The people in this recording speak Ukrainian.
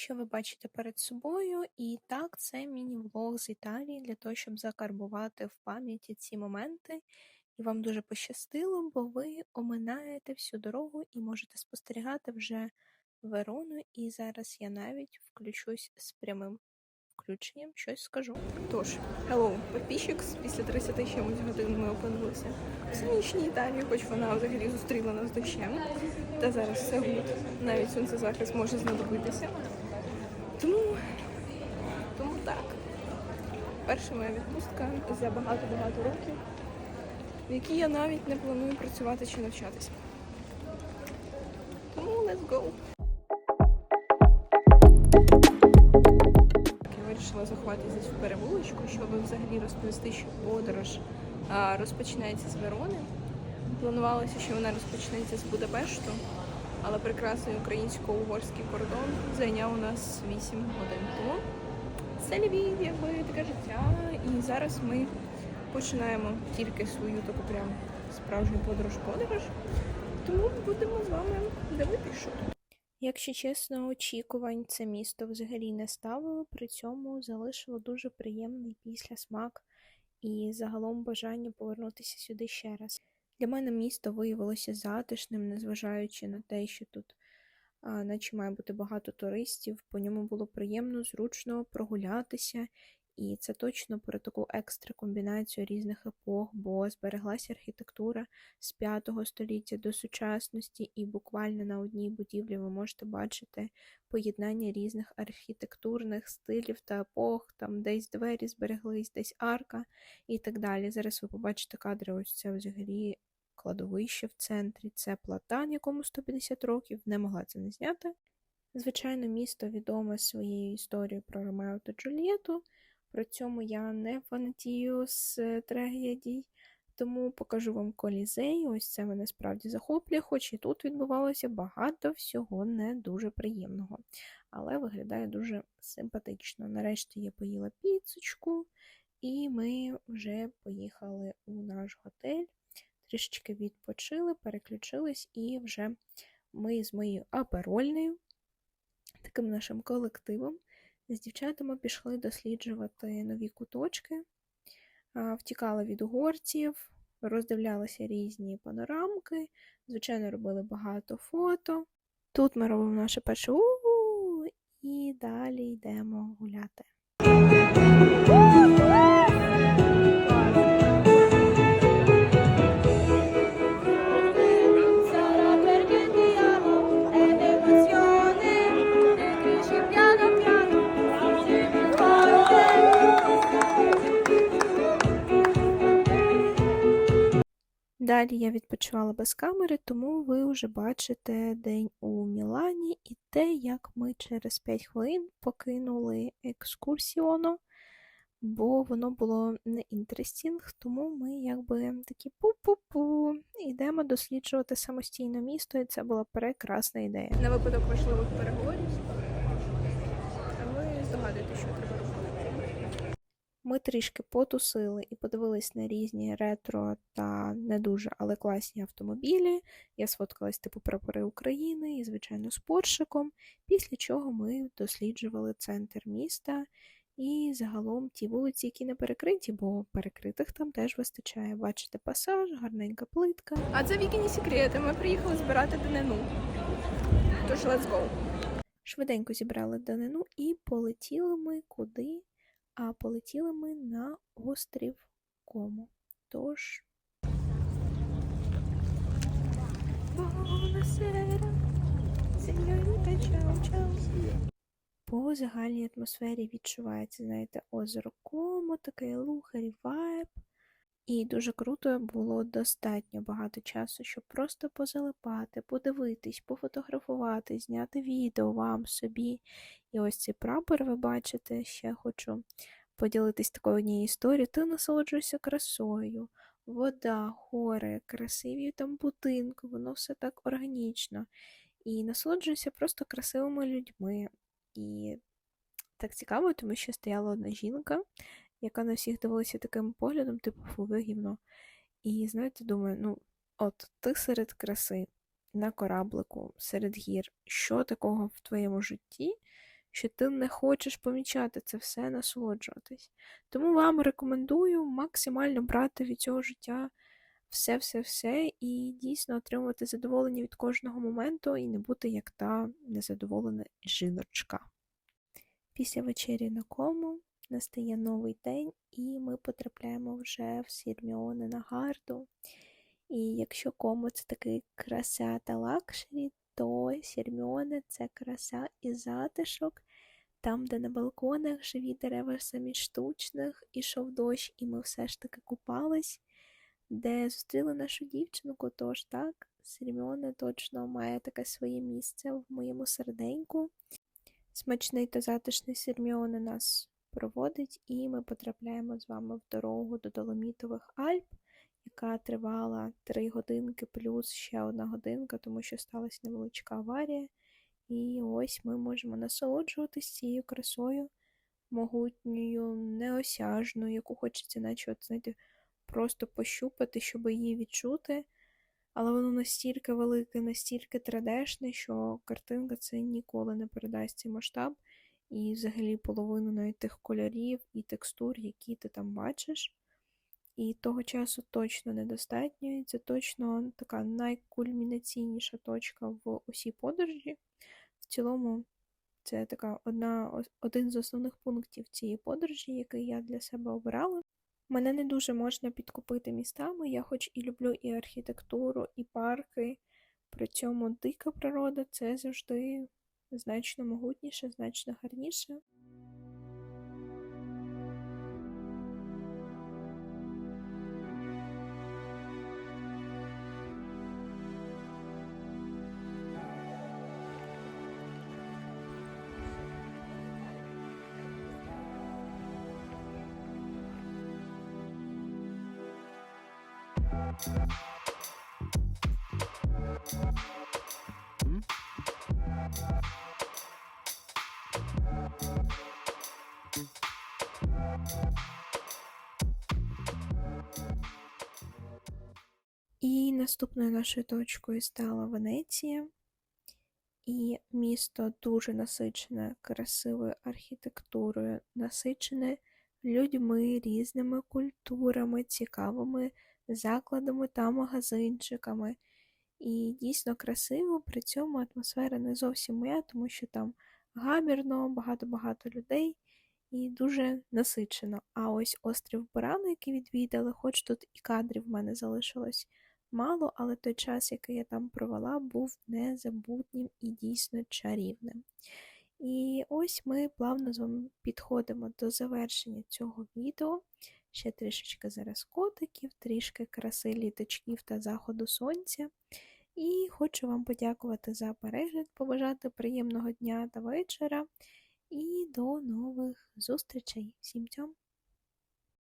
що ви бачите перед собою. І так, це міні-влог з Італії для того, щоб закарбувати в пам'яті ці моменти. І вам дуже пощастило, бо ви оминаєте всю дорогу і можете спостерігати вже Верону. І зараз я навіть включусь з прямим включенням, щось скажу. Тож, hello, підписчик, після 30 чимось годин ми опинилися в сонячній Італії, хоч вона взагалі зустріла нас дощем. Та зараз все гуд. Навіть сонцезахист може знадобитися. Так. Перша моя відпустка за багато-багато років, в якій я навіть не планую працювати чи навчатися. Тому let's go! Я вирішила заховатися в перевулочку, щоб взагалі розповісти, що подорож а, розпочинається з Верони. Планувалося, що вона розпочнеться з Будапешту, але прекрасний українсько-угорський кордон зайняв у нас 8 годин. Тому це Львів, якби таке життя. І зараз ми починаємо тільки свою таку прям справжню подорож-подорож. Тому будемо з вами дивитися, що тут. Якщо чесно, очікувань це місто взагалі не ставило, при цьому залишило дуже приємний післясмак і загалом бажання повернутися сюди ще раз. Для мене місто виявилося затишним, незважаючи на те, що тут наче має бути багато туристів, по ньому було приємно, зручно прогулятися, і це точно про таку екстра комбінацію різних епох, бо збереглася архітектура з 5 століття до сучасності, і буквально на одній будівлі ви можете бачити поєднання різних архітектурних стилів та епох, там десь двері збереглись, десь арка і так далі. Зараз ви побачите кадри, ось це взагалі кладовище в центрі, це платан, якому 150 років, не могла це не зняти. Звичайно, місто відоме своєю історією про Ромео та Джульєту. При цьому я не фанатію з е, трагедій, тому покажу вам колізей. Ось це мене справді захоплює, хоч і тут відбувалося багато всього не дуже приємного. Але виглядає дуже симпатично. Нарешті я поїла піцечку, і ми вже поїхали у наш готель. Трішечки відпочили, переключились, і вже ми з моєю аперольною, таким нашим колективом. З дівчатами пішли досліджувати нові куточки, втікали від угорців, роздивлялися різні панорамки, звичайно, робили багато фото. Тут ми робимо наше перше у і далі йдемо гуляти. Далі я відпочивала без камери, тому ви вже бачите день у Мілані і те, як ми через 5 хвилин покинули екскурсіоно, бо воно було не інтерестінг, тому ми якби такі пу-пу-пу, йдемо досліджувати самостійно місто, і це була прекрасна ідея. На випадок важливих переговорів. А ви здогадуєте, що треба робити. Ми трішки потусили і подивились на різні ретро та не дуже, але класні автомобілі. Я сфоткалась типу прапори України і, звичайно, з Поршиком, після чого ми досліджували центр міста і загалом ті вулиці, які не перекриті, бо перекритих там теж вистачає. Бачите, пасаж, гарненька плитка. А це вікіні секрети. Ми приїхали збирати данину. Тож let's go. Швиденько зібрали данину і полетіли ми куди? А полетіли ми на острів Кому. Тож. По загальній атмосфері відчувається, знаєте, озеро Комо, такий лухарі вайб. І дуже круто було достатньо багато часу, щоб просто позалипати, подивитись, пофотографувати, зняти відео вам собі. І ось цей прапор, ви бачите, ще хочу поділитись такою однією історією. Ти насолоджуєшся красою, вода, гори, красиві там будинки, воно все так органічно. І насолоджуюся просто красивими людьми. І так цікаво, тому що стояла одна жінка, яка на всіх дивилася таким поглядом, типу, фу, ви гівно. І знаєте, думаю, ну, от ти серед краси, на кораблику, серед гір, що такого в твоєму житті, що ти не хочеш помічати це все, насолоджуватись. Тому вам рекомендую максимально брати від цього життя все-все-все і дійсно отримувати задоволення від кожного моменту і не бути як та незадоволена жіночка. Після вечері на кому настає новий день, і ми потрапляємо вже в Сірміоне на гарду. І якщо кому це такий краса та лакшері, то Сірміоне це краса і затишок, там, де на балконах живі дерева самі штучних, ішов дощ, і ми все ж таки купались, де зустріли нашу дівчинку. Тож так, Сірміоне точно має таке своє місце в моєму серденьку. Смачний та затишний Сірміоне нас проводить, і ми потрапляємо з вами в дорогу до Доломітових Альп, яка тривала 3 годинки плюс ще одна годинка, тому що сталася невеличка аварія. І ось ми можемо насолоджуватися цією красою, могутньою, неосяжною, яку хочеться, наче, от, знаєте, просто пощупати, щоб її відчути. Але воно настільки велике, настільки традешне, що картинка це ніколи не передасть цей масштаб і взагалі половину навіть тих кольорів і текстур, які ти там бачиш. І того часу точно недостатньо. і Це точно така найкульмінаційніша точка в усій подорожі. В цілому, це така одна, один з основних пунктів цієї подорожі, який я для себе обирала. Мене не дуже можна підкупити містами. Я хоч і люблю і архітектуру, і парки. При цьому дика природа це завжди значно могутніше, значно гарніше. І наступною нашою точкою стала Венеція. І місто дуже насичене красивою архітектурою, насичене людьми, різними культурами, цікавими закладами та магазинчиками. І дійсно красиво, при цьому атмосфера не зовсім моя, тому що там гамірно, багато-багато людей і дуже насичено. А ось острів Бурано, який відвідали, хоч тут і кадрів в мене залишилось мало, але той час, який я там провела, був незабутнім і дійсно чарівним. І ось ми плавно з вами підходимо до завершення цього відео. Ще трішечки зараз котиків, трішки краси літочків та заходу сонця. І хочу вам подякувати за перегляд, побажати приємного дня та вечора. І до нових зустрічей. Всім цьом!